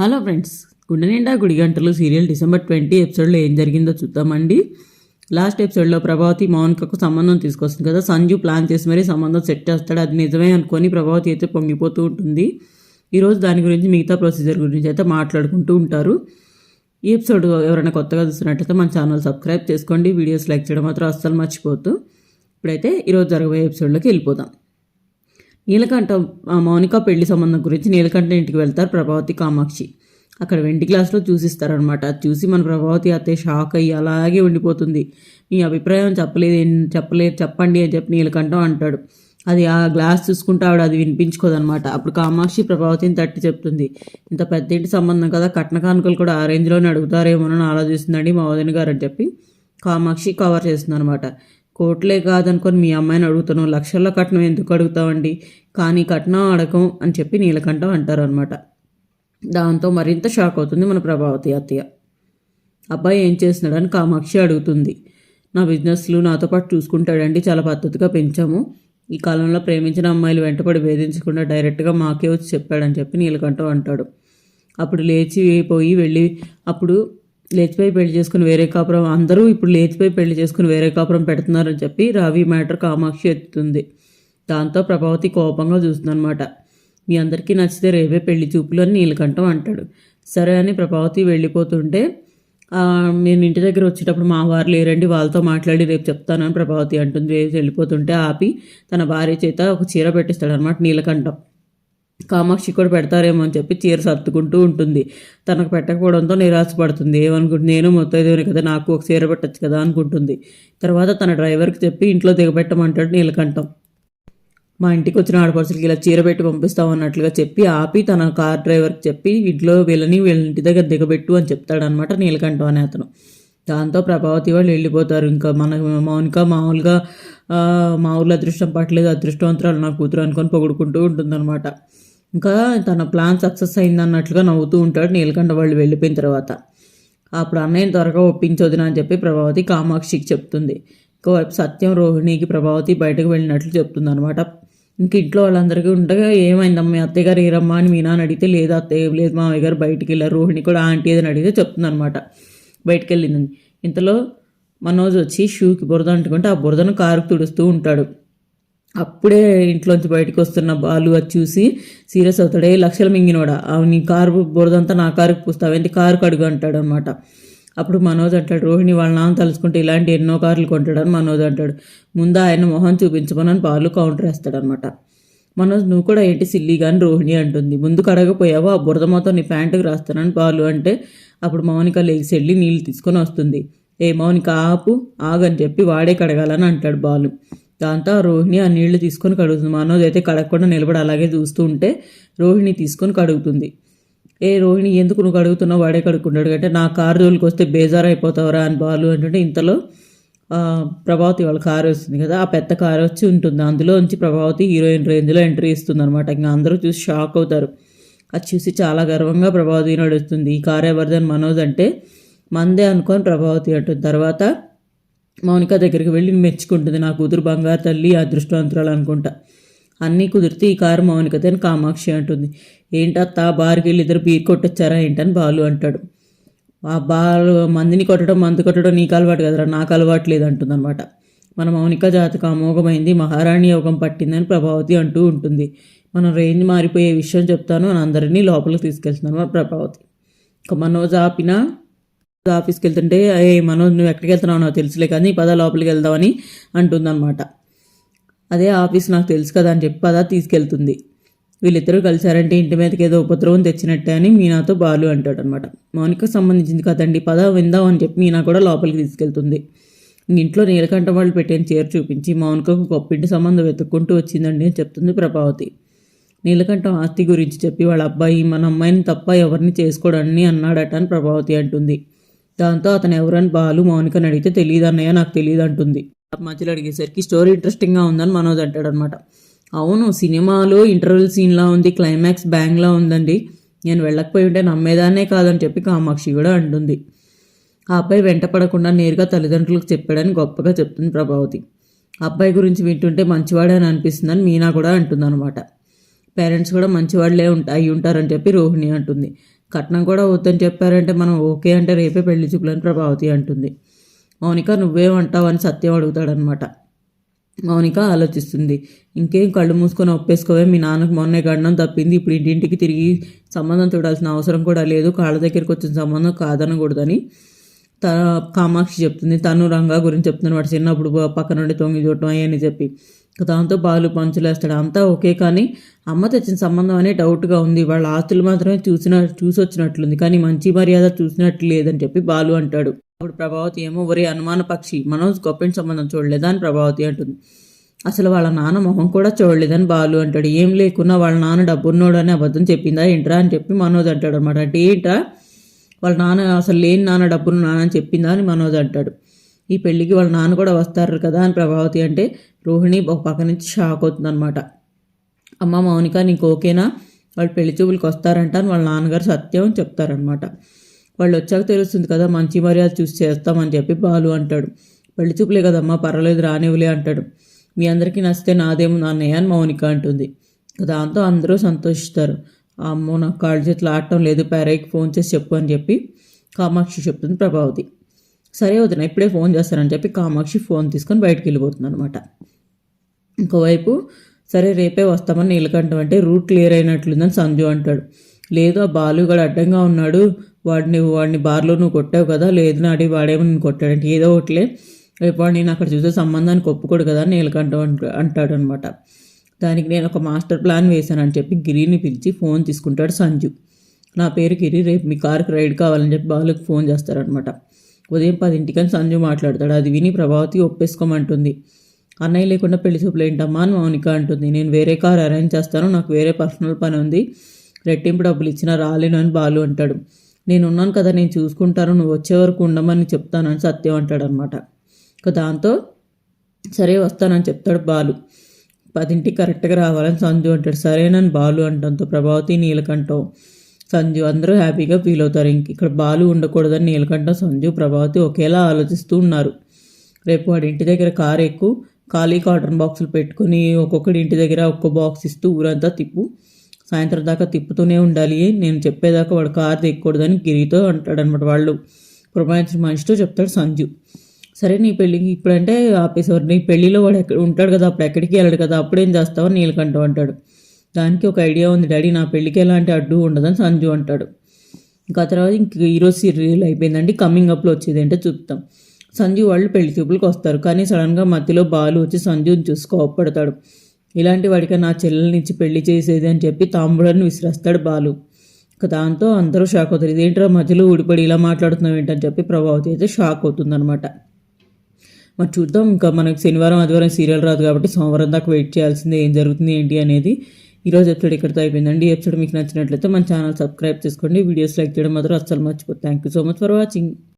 Hello friends గుండె నిండా గుడి గంటలు సీరియల్ డిసెంబర్ ట్వంటీ ఎపిసోడ్లో ఏం జరిగిందో చూద్దామండి. లాస్ట్ ఎపిసోడ్లో ప్రభావతి మౌనికకు సంబంధం తీసుకొస్తుంది కదా. సంజు ప్లాన్ చేసి మరీ సంబంధం సెట్ చేస్తాడు. అది నిజమే అనుకొని ప్రభావతి అయితే పొంగిపోతూ ఉంటుంది. ఈరోజు దాని గురించి మిగతా ప్రొసీజర్ గురించి అయితే మాట్లాడుకుంటూ ఉంటారు. ఈ ఎపిసోడ్ ఎవరైనా కొత్తగా చూస్తున్నట్టయితే మన ఛానల్ సబ్స్క్రైబ్ చేసుకోండి. వీడియోస్ లైక్ చేయడం మాత్రం అస్సలు మర్చిపోతూ ఇప్పుడైతే ఈరోజు జరగబోయే ఎపిసోడ్లోకి వెళ్ళిపోదాం. నీలకంఠ మౌనిక పెళ్ళి సంబంధం గురించి నీలకంఠ ఇంటికి వెళ్తారు ప్రభావతి కామాక్షి. అక్కడ వెంటి గ్లాస్లో చూసిస్తారనమాట అది చూసి మన ప్రభావతి అత్తయ్య షాక్ అయ్యి అలాగే ఉండిపోతుంది. మీ అభిప్రాయం చెప్పలేదు చెప్పలేదు చెప్పండి అని చెప్పి నీలకంఠం అంటాడు. అది ఆ గ్లాస్ చూసుకుంటే ఆవిడ అది వినిపించుకోదనమాట అప్పుడు కామాక్షి ప్రభావతిని తట్టి చెప్తుంది. ఇంత పెద్ద ఇంటి సంబంధం కదా కట్న కానుకలు కూడా ఆ రేంజ్లోనే అడుగుతారేమోనని ఆలోచిస్తుందండి మా వదిన గారు అని చెప్పి కామాక్షి కవర్ చేస్తుంది అనమాట కోట్లే కాదనుకొని మీ అమ్మాయిని అడుగుతున్నావు. లక్షల్లో కట్నం ఎందుకు అడుగుతావండి? కానీ కట్నం అడగం అని చెప్పి నీలకంఠం అంటారనమాట దాంతో మరింత షాక్ అవుతుంది మన ప్రభావతి అత్తయ్య. అబ్బాయి ఏం చేస్తున్నాడని కామాక్షి అడుగుతుంది. నా బిజినెస్లు నాతో పాటు చూసుకుంటాడండి చాలా పద్ధతిగా పెంచాము. ఈ కాలంలో ప్రేమించిన అమ్మాయిలు వెంటపడి వేధించకుండా డైరెక్ట్గా మాకే వచ్చి చెప్పాడని చెప్పి నీలకంఠం అంటాడు. అప్పుడు లేచిపోయి వెళ్ళి అప్పుడు లేచిపోయి పెళ్ళి చేసుకుని వేరే కాపురం అందరూ ఇప్పుడు లేచిపోయి పెళ్ళి చేసుకుని వేరే కాపురం పెడుతున్నారని చెప్పి రవి మ్యాటర్ కామాక్షి ఎత్తుతుంది. దాంతో ప్రభావతి కోపంగా చూస్తుందన్నమాట. మీ అందరికీ నచ్చితే రేపే పెళ్ళి చూపులు అని నీలకంఠం అంటాడు. సరే అని ప్రభావతి వెళ్ళిపోతుంటే నేను ఇంటి దగ్గర వచ్చేటప్పుడు మా వారు లేరండి వాళ్ళతో మాట్లాడి రేపు చెప్తానని ప్రభావతి అంటుంది. రేపు వెళ్ళిపోతుంటే ఆపి తన భార్య చేత ఒక చీర పెట్టిస్తాడు అనమాట నీలకంఠం. కామాక్షి కూడా పెడతారేమో అని చెప్పి చీర సర్దుకుంటూ ఉంటుంది. తనకు పెట్టకపోవడంతో నిరాశపడుతుంది. ఏమనుకుంటుంది నేను మొత్తైదేవని కదా నాకు ఒక చీర పెట్టచ్చు కదా అనుకుంటుంది. తర్వాత తన డ్రైవర్కి చెప్పి ఇంట్లో దిగబెట్టమంటాడు నీలకంఠం. మా ఇంటికి వచ్చిన ఆడపడుచులకి ఇలా చీర పెట్టి పంపిస్తాం అన్నట్లుగా చెప్పి ఆపి తన కార్ డ్రైవర్కి చెప్పి ఇంట్లో వీళ్ళని వీళ్ళ ఇంటి దగ్గర దిగబెట్టు అని చెప్తాడనమాట నీలకంఠం అనే అతను. దాంతో ప్రభావతి వాళ్ళు వెళ్ళిపోతారు. ఇంకా మన మౌనిక మామూలుగా మా ఊళ్ళో అదృష్టం పట్టలేదు. అదృష్టవంతురాలు నా కూతురు అనుకొని పొగుడుకుంటూ ఉంటుందన్నమాట. ఇంకా తన ప్లాన్ సక్సెస్ అయింది అన్నట్లుగా నవ్వుతూ ఉంటాడు నీలకంఠ వాళ్ళు వెళ్ళిపోయిన తర్వాత. అప్పుడు అన్నయ్యని త్వరగా ఒప్పించొద్దునా అని చెప్పి ప్రభావతి కామాక్షికి చెప్తుంది. ఇంకోవైపు సత్యం రోహిణికి ప్రభావతి బయటకు వెళ్ళినట్లు చెప్తుంది అనమాట ఇంక ఇంట్లో వాళ్ళందరికీ ఉండగా ఏమైందమ్మా మీ అత్తయ్య గారు ఏరమ్మా అని మీ నాన్న అడిగితే లేదు అత్తయ్య లేదు మామయ్య గారు బయటికి వెళ్ళారు రోహిణి కూడా ఆంటీ ఏదని అడిగితే చెప్తుంది అనమాట బయటికి వెళ్ళిందని ఇంతలో మనోజ్ వచ్చి షూకి బురద అంటుకుంటే ఆ బురదను కారుకు తుడుస్తూ ఉంటాడు. అప్పుడే ఇంట్లోంచి బయటకు వస్తున్న బాలు అది చూసి సీరియస్ అవుతాడు. ఏ లక్షలు మింగినోడా? నీ కారు బురదంతా నా కారుకు పూస్తావేంటి కారు కడుగు అంటాడు అనమాట అప్పుడు మనోజ్ అంటాడు రోహిణి వాళ్ళ నాన్న తలుచుకుంటే ఇలాంటి ఎన్నో కార్లు కొంటాడని మనోజ్ అంటాడు. ముందు ఆయన మొహం చూపించమని బాలు కౌంటర్ వేస్తాడనమాట మనోజ్ నువ్వు కూడా ఏంటి సిల్లీ కానీ రోహిణి అంటుంది. ముందు కడగపోయావో ఆ బురద మొత్తం నీ ప్యాంటుకు రాస్తానని బాలు అంటే అప్పుడు మౌనిక లేచి వెళ్ళి నీళ్ళు తీసుకొని వస్తుంది. ఏ మౌనిక ఆపు ఆగని చెప్పి వాడే కడగాలని అంటాడు బాలు. దాంతో రోహిణి ఆ నీళ్ళు తీసుకొని కడుగుతుంది. మనోజ్ అయితే కడగకుండా నిలబడి అలాగే చూస్తూ ఉంటే రోహిణి తీసుకొని కడుగుతుంది. ఏ రోహిణి ఎందుకు నువ్వు కడుగుతున్నావు? వాడే కడుక్కుంటాడు. అంటే నా కారు జోలికి వస్తే బేజారు అయిపోతావరా అని బాలు అంటుంటే ఇంతలో ప్రభావతి వాళ్ళ కారు వస్తుంది కదా ఆ పెద్ద కారు వచ్చి ఉంటుంది. అందులో నుంచి ప్రభావతి హీరోయిన్ రేంజ్లో ఎంట్రీ ఇస్తుంది అనమాట ఇంకా అందరూ చూసి షాక్ అవుతారు. అది చూసి చాలా గర్వంగా ప్రభావతి నడుస్తుంది. ఈ కారు ఎవరిదని మనోజ్ అంటే మందే అనుకొని ప్రభావతి అంటుంది. తర్వాత మౌనిక దగ్గరికి వెళ్ళి మెచ్చుకుంటుంది. నా కూతురు బంగారు తల్లి అదృష్టవంతురాలు అనుకుంటా. అన్నీ కుదిరితే ఈ కారు మౌనికతే అని కామాక్షి అంటుంది. ఏంటత్తా బార్కి వెళ్ళి ఇద్దరు బీర్ కొట్టొచ్చారా ఏంటని బాలు అంటాడు. ఆ బాలు మందిని కొట్టడం మందు కొట్టడం నీకు అలవాటు కదరా? నాకు అలవాటు లేదు అంటుందన్నమాట. మన మౌనిక జాతకం అమోఘమైంది మహారాణి యోగం పట్టిందని ప్రభావతి అంటూ ఉంటుంది. మనం రేంజ్ మారిపోయే విషయం చెప్తాను అని అందరినీ లోపలికి తీసుకెళ్తున్నాను మన ప్రభావతి. ఒక మనోజ్ ఆపిన ఆఫీస్కి వెళ్తుంటే ఏ మనోజ్ నువ్వు ఎక్కడికి వెళ్తున్నావు? నాకు తెలుసులే కానీ పద లోపలికి వెళ్దామని అంటుందన్నమాట. అదే ఆఫీస్ నాకు తెలుసు కదా అని చెప్పి పదా తీసుకెళ్తుంది. వీళ్ళిద్దరూ కలిశారంటే ఇంటి మీదకి ఏదో ఉపద్రవం తెచ్చినట్టే అని మీనాతో బాలు అంటాడు అనమాట మౌనికకు సంబంధించింది కదండి పద విందాం అని చెప్పి మీనా కూడా లోపలికి తీసుకెళ్తుంది. ఇంట్లో నీలకంఠ వాళ్ళు పెట్టిన చీర చూపించి మౌనికకు గొప్పింటి సంబంధం వెతుక్కుంటూ వచ్చిందండి అని చెప్తుంది ప్రభావతి. నీలకంఠం ఆస్తి గురించి చెప్పి వాళ్ళ అబ్బాయి మన అమ్మాయిని తప్ప ఎవరిని చేసుకోడని అన్నాడట అని ప్రభావతి అంటుంది. దాంతో అతను ఎవరని బాలు మౌనికని అడిగితే తెలియదు అన్నయ్య నాకు తెలియదు అంటుంది మధ్యలో అడిగేసరికి స్టోరీ ఇంట్రెస్టింగ్గా ఉందని మనోజ్ అంటాడు అనమాట అవును సినిమాలో ఇంటర్వెల్ సీన్లా ఉంది క్లైమాక్స్ బ్యాంగ్లా ఉందండి. నేను వెళ్ళకపోయి ఉంటే నమ్మేదాన్నే కాదని చెప్పి కామాక్షి కూడా అంటుంది. ఆ అబ్బాయి వెంట పడకుండా నేరుగా తల్లిదండ్రులకు చెప్పాడని గొప్పగా చెప్తుంది ప్రభావతి. అబ్బాయి గురించి వింటుంటే మంచివాడే అని అనిపిస్తుందని మీనా కూడా అంటుందన్నమాట. పేరెంట్స్ కూడా మంచివాళ్ళే ఉంటా అయి ఉంటారని చెప్పి రోహిణి అంటుంది. కట్నం కూడా వద్దని చెప్పారంటే మనం ఓకే అంటే రేపే పెళ్ళి చూపులని ప్రభావతి అంటుంది. మౌనిక నువ్వేమంటావు అని సత్యం అడుగుతాడనమాట మౌనిక ఆలోచిస్తుంది. ఇంకేం కళ్ళు మూసుకొని ఒప్పేసుకోవే మీ నాన్నకు మొన్నే గండం తప్పింది ఇప్పుడు ఇంటింటికి తిరిగి సంబంధం చూడాల్సిన అవసరం కూడా లేదు కాళ్ళ దగ్గరికి వచ్చిన సంబంధం కాదనకూడదని త కామాక్షి చెప్తుంది. తను రంగా గురించి చెప్తున్నాను వాడు చిన్నప్పుడు పక్క నుండి తొంగి చూడటం అయ్యని చెప్పి. దాంతో పాలు పంచులేస్తాడు. అంతా ఓకే కానీ అమ్మ తెచ్చిన సంబంధం అనే డౌట్గా ఉంది. వాళ్ళ ఆస్తులు మాత్రమే చూసిన చూసి వచ్చినట్లుంది కానీ మంచి మర్యాద చూసినట్లు లేదని చెప్పి బాలు అంటాడు. అప్పుడు ప్రభావతి ఏమో ఒరే అనుమాన పక్షి మనోజ్ గొప్పని సంబంధం చూడలేదని అని ప్రభావతి అంటుంది. అసలు వాళ్ళ నాన్న మొహం కూడా చూడలేదని బాలు అంటాడు. ఏం లేకున్నా వాళ్ళ నాన్న డబ్బున్నోడు అని అబద్ధం చెప్పిందా? ఏంట్రా? అని చెప్పి మనోజ్ అంటాడు అనమాట అంటే ఏంట్రా? వాళ్ళ నాన్న అసలు లేని నాన్న డబ్బును నాన్న అని చెప్పిందా? అని మనోజ్ అంటాడు. ఈ పెళ్ళికి వాళ్ళ నాన్న కూడా వస్తారు కదా అని ప్రభావతి అంటే రోహిణి ఒక పక్క నుంచి షాక్ అవుతుందన్నమాట. అమ్మ మౌనిక నీకు ఓకేనా? వాళ్ళు పెళ్ళి చూపులకు వస్తారంట అని వాళ్ళ నాన్నగారు సత్యం అని చెప్తారనమాట వాళ్ళు వచ్చాక తెలుస్తుంది కదా మంచి మర్యాద చూసి చేస్తామని చెప్పి బాలు అంటాడు. పెళ్ళి చూపులే కదమ్మా పర్వాలేదు రానివ్వలే అంటాడు. మీ అందరికీ నచ్చితే నాదేమో నాన్నయ్య అని మౌనిక అంటుంది. దాంతో అందరూ సంతోషిస్తారు. అమ్మో నాకు కాళ్ళు చేతులు ఆడటం లేదు పేరైకి ఫోన్ చేసి చెప్పు అని చెప్పి కామాక్షి చెప్తుంది ప్రభావతి. సరే వదిన ఇప్పుడే ఫోన్ చేస్తానని చెప్పి కామాక్షి ఫోన్ తీసుకొని బయటకు వెళ్ళిపోతుంది అనమాట. ఇంకోవైపు సరే రేపే వస్తామని నీలకంఠం అంటే రూట్ క్లియర్ అయినట్లుందని సంజు అంటాడు. లేదు ఆ బాలు కూడా అడ్డంగా ఉన్నాడు. వాడిని వాడిని బార్లో నువ్వు కొట్టావు కదా. లేదు నాడి వాడేమో నేను కొట్టాడంటే. ఏదో ఒకటిలే. రేపు వాడు నేను అక్కడ చూసే సంబంధానికి ఒప్పుకోడు కదా నీలకంఠం అంటాడు అనమాట. దానికి నేను ఒక మాస్టర్ ప్లాన్ వేశానని చెప్పి గిరిని పిలిచి ఫోన్ తీసుకుంటాడు సంజు నా పేరు గిరి. రేపు మీ కార్కి రైడ్ కావాలని చెప్పి బాలుకి ఫోన్ చేస్తారనమాట. ఉదయం పదింటికని సంజు మాట్లాడతాడు. అది విని ప్రభావతి ఒప్పేసుకోమంటుంది. అన్నయ్య లేకుండా పెళ్ళి చూపులు ఏంటమ్మా అని మౌనిక అంటుంది. నేను వేరే కార్ అరేంజ్ చేస్తాను నాకు వేరే పర్సనల్ పని ఉంది. రెట్టింపు డబ్బులు ఇచ్చినా రాలేను అని బాలు అంటాడు. నేను ఉన్నాను కదా నేను చూసుకుంటాను నువ్వు వచ్చే వరకు ఉండమని చెప్తానని సత్యం అంటాడనమాట ఇక దాంతో సరే వస్తానని చెప్తాడు బాలు. పదింటికి కరెక్ట్గా రావాలని సంజు అంటాడు. సరేనని బాలు అంటంతో ప్రభావతి నీలకంఠం సంజు అందరూ హ్యాపీగా ఫీల్ అవుతారు. ఇంక ఇక్కడ బాలు ఉండకూడదని నీలకంఠ సంజు ప్రభావతి ఒకేలా ఆలోచిస్తూ ఉన్నారు. రేపు వాడి ఇంటి దగ్గర కారు ఎక్కువ ఖాళీ కాటన్ బాక్సులు పెట్టుకుని ఒక్కొక్కడి ఇంటి దగ్గర ఒక్కో బాక్స్ ఇస్తూ ఊరంతా తిప్పు. సాయంత్రం దాకా తిప్పుతూనే ఉండాలి. నేను చెప్పేదాకా వాడు కారు తెక్కకూడదని గిరితో అంటాడనమాట వాళ్ళు. పురమాయించిన మనిషితో చెప్తాడు సంజు సరే నీ పెళ్ళికి ఇప్పుడంటే ఆపేసేవారు. నీ పెళ్ళిలో వాడు ఎక్కడ ఉంటాడు కదా? అప్పుడు ఎక్కడికి వెళ్ళాడు కదా? అప్పుడేం చేస్తావని నీలకంఠం అంటాడు. దానికి ఒక ఐడియా ఉంది డాడీ నా పెళ్ళికి ఎలాంటి అడ్డు ఉండదని సంజు అంటాడు. ఇంకా తర్వాత ఇంక ఈరోజు సీరియల్ అయిపోయిందండి కమింగ్ అప్లో వచ్చేది అంటే చూపుతాం సంజు వాళ్ళు పెళ్ళి చూపులకు వస్తారు కానీ సడన్గా మధ్యలో బాలు వచ్చి సంజుని చూసి కోపడతాడు ఇలాంటి వాడికి నా చెల్లెలనిచ్చి పెళ్ళి చేసేది అని చెప్పి తాంబూడని విసిరేస్తాడు బాలు. ఇక దాంతో అందరూ షాక్ అవుతారు. ఇదేంటో మధ్యలో ఊడిపడి ఇలా మాట్లాడుతున్నావు ఏంటని చెప్పి ప్రభావతి అయితే షాక్ అవుతుందనమాట మరి చూద్దాం ఇంకా మనకి శనివారం ఆదివారం సీరియల్ రాదు కాబట్టి సోమవారం దాకా వెయిట్ చేయాల్సిందే ఏం జరుగుతుంది ఏంటి అనేది ఈరోజు ఎపిసోడ్ ఇక్కడితో అయిపోయిందండి. ఎపిసోడ్ మీకు నచ్చినట్లయితే మన ఛానల్ సబ్స్క్రైబ్ చేసుకోండి. వీడియోస్ లైక్ చేయడం మాత్రం అస్సలు మర్చిపోతుంది thank you so much for watching